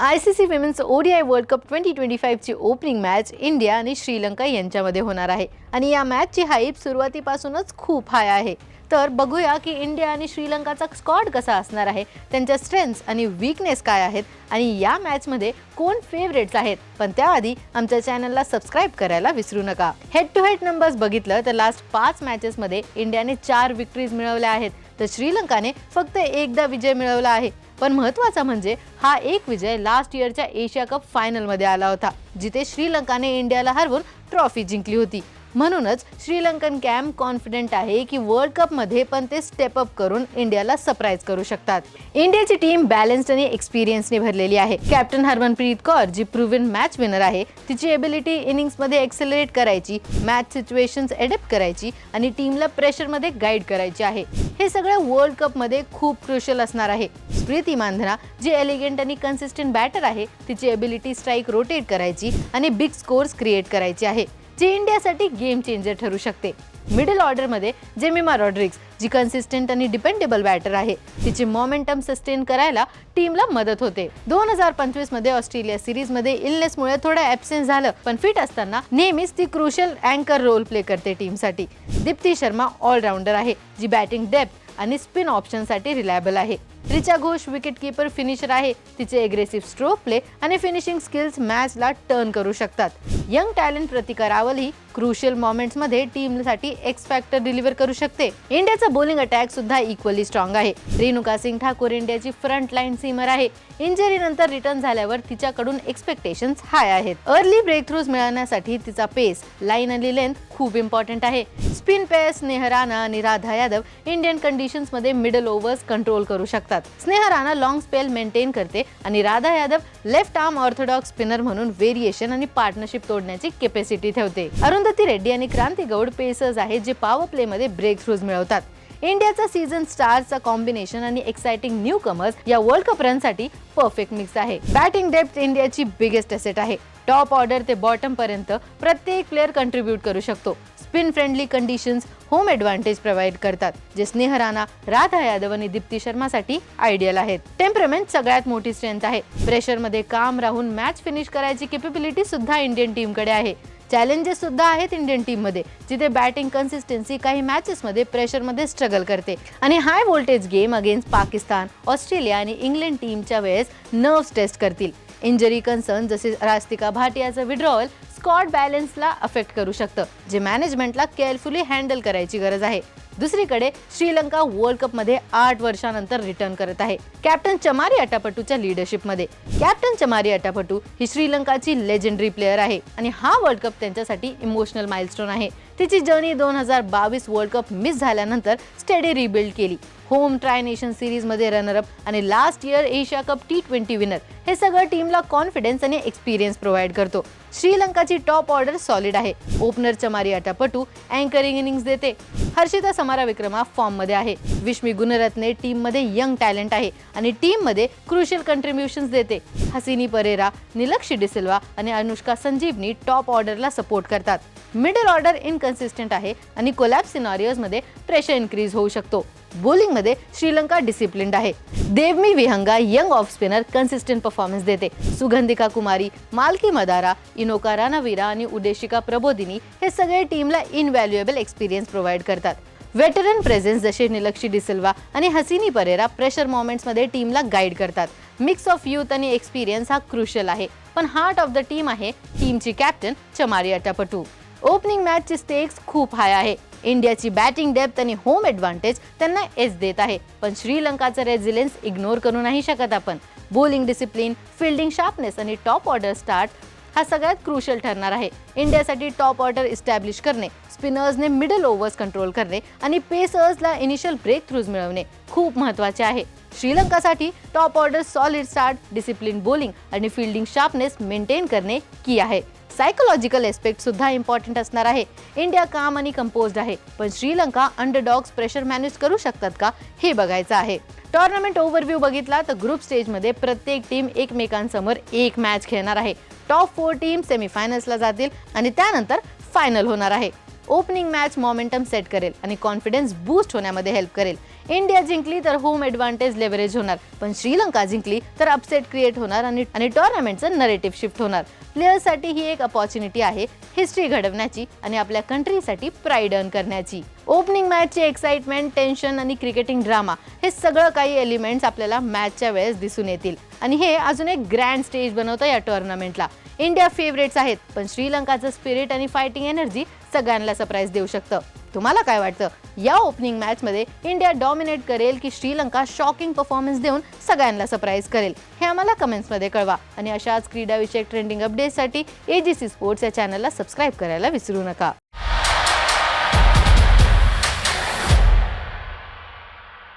I C C women's ODI world cup twenty twenty फाईव्हची opening match India आणि श्रीलंका यांच्यामध्ये होणार आहे. आणि या मॅचची हाईप सुरुवातीपासूनच खूप हाय आहे. तर बघूया की इंडिया आणि श्रीलंकाचा स्कॉड कसा असणार आहे. त्यांच्या स्ट्रेंथ्स आणि वीकनेस काय आहेत? आणि या मॅचमध्ये कोण फेवरेट्स आहेत? पण त्याआधी आमच्या चॅनलला सबस्क्राईब करायला विसरू नका. हेड टू हेड नंबर्स बघितलं तर लास्ट पाच मॅचेसमध्ये इंडियाने चार विक्ट्रीज मिळवल्या आहेत. तर श्रीलंकाने फक्त एकदा विजय मिळवला आहे. पण महत्त्वाचा म्हणजे हा एक विजय लास्ट इयरच्या एशिया कप फायनलमध्ये आला होता जिथे श्रीलंकाने इंडियाला हरवून ट्रॉफी जिंकली होती. म्हणूनच श्रीलंकन कॅम्प कॉन्फिडेंट आहे की वर्ल्ड कपमध्ये पण ते स्टेप अप करून इंडियाला सरप्राईज करू शकतात. इंडियाची टीम बॅलन्स्ड आणि एक्सपिरियन्सने भरलेली आहे. कॅप्टन हरमनप्रीत कौर जी प्रूव्हन मॅच विनर आहे तिची एबिलिटी इनिंग्समध्ये एक्सेलरेट करायची मॅच सिच्युएशन्स एडेप्ट करायची आणि टीमला प्रेशरमध्ये गाईड करायची आहे. हे सगळं वर्ल्ड कपमध्ये खूप क्रुशल असणार आहे. स्मृती मानधना जी एलिगंट आणि कन्सिस्टंट बॅटर आहे तिची एबिलिटी स्ट्राईक रोटेट करायची आणि बिग स्कोर्स क्रिएट करायची आहे. जी इंडियासाठी गेम चेंजर ठरू शकते. मिडल ऑर्डरमध्ये जेमिमा रॉड्रिक्स जी कन्सिस्टंट आणि डिपेंडेबल बॅटर आहे तिची मोमेंटम सस्टेन करायला टीमला मदत होते. दोन हजार पंचवीसमध्ये ऑस्ट्रेलिया सिरीजमध्ये इलनेसमुळे थोडं ऍबसेन्स झालं पण फिट असताना नेहमीच ती क्रुशियल अँकर रोल प्ले करते टीमसाठी दीप्ती शर्मा ऑलराऊंडर आहे जी बॅटिंग डेप्थ आणि स्पिन ऑप्शनसाठी रिलायबल आहे. Richa Ghosh wicket keeper finisher आहे. तिचे एग्रेसिव्ह स्ट्रोक प्ले आणि फिनिशिंग स्किल्स मॅचला टर्न करू शकतात. यंग टॅलेंट प्रतिका रावलही क्रुशियल मोमेंट्समध्ये टीमसाठी एक्स फॅक्टर डिलिव्हर करू शकते. इंडियाचा बॉलिंग अटॅक सुद्धा इक्वली स्ट्रॉंग आहे. रेणुका सिंग ठाकूर इंडियाची फ्रंट लाईन सीमर आहे. इंजरी नंतर रिटर्न झाल्यावर तिच्याकडून एक्सपेक्टेशन हाय आहेत. अर्ली ब्रेक थ्रूज मिळवण्यासाठी तिचा पेस लाईन आणि लेंथ खूप इम्पॉर्टंट आहे. स्पिन पेस नेहराना आणि राधा यादव इंडियन कंडिशन्समध्ये मिडल ओव्हर्स कंट्रोल करू शकतात. Sneh Rana long spell maintain करते आणि Radha Yadav left arm orthodox spinner म्हणून व्हेरिएशन आणि पार्टनरशिप तोडण्याची कॅपॅसिटी ठेवते. अरुंधती रेड्डी आणि क्रांती गौड पेसर्स आहेत जे पॉवर प्ले मध्ये ब्रेक थ्रूज मिळवतात. इंडियाचा सीझन स्टारचा कॉम्बिनेशन आणि एक्साइटिंग न्यू कमर्स या वर्ल्ड कप रनसाठी परफेक्ट मिक्स आहे. बॅटिंग डेप्थ इंडियाची बिगेस्ट असेट आहे. टॉप ऑर्डर ते बॉटम पर्यंत प्रत्येक प्लेअर कंट्रीब्यूट करू शकतो. Spin friendly conditions home advantage provide करतात जे स्नेह राणा राधा यादव आणि दीप्ती शर्मासाठी आयडियल आहेत. टेम्परमेंट सगळ्यात मोठी स्ट्रेंथ आहे. प्रेशरमध्ये काम राहून मॅच फिनिश करायची केपेबिलिटी सुद्धा इंडियन टीमकडे आहे. चॅलेंजेस सुद्धा आहेत इंडियन टीममध्ये जिथे बॅटिंग कन्सिस्टन्सी काही मॅचेसमध्ये प्रेशरमध्ये स्ट्रगल करते. आणि high voltage game against Pakistan Australia आणि इंग्लंड टीमच्या वेळेस नर्व्स टेस्ट करतील. इंजरी कन्सर्न जसे रास्तिका भाटियाचं विड्रॉवल स्कॉट बॅलन्सला अफेक्ट करू शकतं जे मॅनेजमेंटला केअरफुली हँडल करायची गरज आहे. दुसरीकडे श्रीलंका वर्ल्ड कपमध्ये आठ वर्षानंतर रिटर्न करत आहे. कॅप्टन चमारी अटापटूच्या लीडरशिपमध्ये कॅप्टन चमारी अटापटू ही श्रीलंकाची लेजेंडरी प्लेअर आहे आणि हा वर्ल्ड कप त्यांच्यासाठी इमोशनल माइलस्टोन आहे. तिची जर्नी दोन हजार बावीस वर्ल्ड कप मिस झाल्यानंतर स्टेडी रिबिल्ड केली. होम ट्राय नेशन सिरीजमध्ये रनरअप आणि last year Asia cup T twenty winner हे सगळं टीमला कॉन्फिडन्स आणि एक्सपिरियन्स प्रोव्हाइड करतो. श्रीलंकाची टॉप ऑर्डर सॉलिड आहे. Opener Chamari Athapaththu anchoring innings देते. हर्षिता समारा विक्रमा फॉर्ममध्ये आहे. विश्मी गुणरत्ने टीममध्ये यंग टॅलेंट आहे आणि टीममध्ये क्रुशियल कंट्रीब्युशन्स देते. हसिनी परेरा निलक्षी डिसिल्वा आणि अनुष्का संजीवनी टॉप ऑर्डरला सपोर्ट करतात. मिडल ऑर्डर इनकन्सिस्टंट आहे आणि कोलॅप सिनारिओजमध्ये प्रेशर इन्क्रीज होऊ शकतो. बॉलिंगमध्ये श्रीलंका डिसिप्लिन्ड आहे. Dewmi Vihanga young off spinner consistent performance देते. सुगंधिका कुमारी मालकी मदारा इनोका रानावीरा आणि उदेशिका प्रबोदिनी हे सगळे टीमला इनव्हॅल्युएबल एक्सपिरियन्स प्रोव्हाइड करतात. वेटरन प्रेझेन्स जसे निलक्षी डिसिल्वा आणि हसिनी परेरा प्रेशर मोमेंट्समध्ये टीमला गाईड करतात. मिक्स ऑफ युथ आणि एक्सपिरियन्स हा क्रुशल आहे. पण हार्ट ऑफ द टीम आहे टीमची कॅप्टन चमारी अटापटू ओपनिंग मॅचची स्टेक्स खूप हाय आहे. इंडियाची बॅटिंग डेप्थ आणि होम ॲडव्हान्टेज त्यांना एज देत आहे. पण श्रीलंकाचं रेझिलेन्स इग्नोर करू नाही शकत आपण. बॉलिंग डिसिप्लिन फिल्डिंग शार्पनेस आणि टॉप ऑर्डर स्टार्ट हा सगळ्यात क्रुशल ठरणार आहे. इंडियासाठी टॉप ऑर्डर इस्टॅब्लिश करणे स्पिनर्सने मिडल ओव्हर्स कंट्रोल करणे आणि पेसर्सला इनिशियल ब्रेक थ्रूज मिळवणे खूप महत्त्वाचे आहे. श्रीलंकासाठी top order solid start discipline bowling आणि फिल्डिंग शार्पनेस मेंटेन करणे की आहे. सायकोलॉजिकल एस्पेक्ट सुद्धा इम्पॉर्टंट असणार आहे. इंडिया काम आणि कंपोज आहे. पण श्रीलंका अंडरडॉग्स प्रेशर मॅनेज करू शकतात का हे बघायचं आहे. टॉर्नामेंट ओव्हरव्ह्यू बघितला तर ग्रुप स्टेजमध्ये प्रत्येक टीम एकमेकांसमोर एक मॅच खेळणार आहे. टॉप फोर टीम सेमीफायनल्सला जातील आणि त्यानंतर फायनल होणार आहे. ओपनिंग मॅच मॉमेंटम सेट करेल आणि कॉन्फिडन्स बूस्ट होण्यामध्ये हेल्प करेल. इंडिया जिंकली तर होम ॲडव्हान्टेज लेव्हरेज होणार. पण श्रीलंका जिंकली तर अपसेट क्रिएट होणार आणि आणि टोर्नामेंटचं नरेटिव्ह शिफ्ट होणार. प्लेयर्ससाठी ही एक अपॉर्च्युनिटी आहे हिस्ट्री घडवण्याची आणि आपल्या कंट्रीसाठी प्राईड अर्न करण्याची. ओपनिंग मॅचची एक्साइटमेंट टेन्शन आणि क्रिकेटिंग ड्रामा हे सगळं काही एलिमेंट्स आपल्याला मॅचच्या वेळेस दिसून येतील. आणि हे अजून एक ग्रँड स्टेज बनवतं या टुर्नामेंटला इंडिया फेवरेट्स आहेत. पण श्रीलंकाचं स्पिरिट आणि फायटिंग एनर्जी सगळ्यांना सरप्राईज देऊ शकतं. तुम्हाला काय वाटतं? या ओपनिंग मॅचमध्ये इंडिया डॉमिनेट करेल की श्रीलंका शॉकिंग परफॉर्मन्स देऊन सगळ्यांना सरप्राईज करेल? हे आम्हाला कमेंट्समध्ये कळवा. आणि अशाच क्रीडाविषयक ट्रेंडिंग अपडेट्ससाठी ए जी सी स्पोर्ट्स या चॅनलला सबस्क्राईब करायला विसरू नका.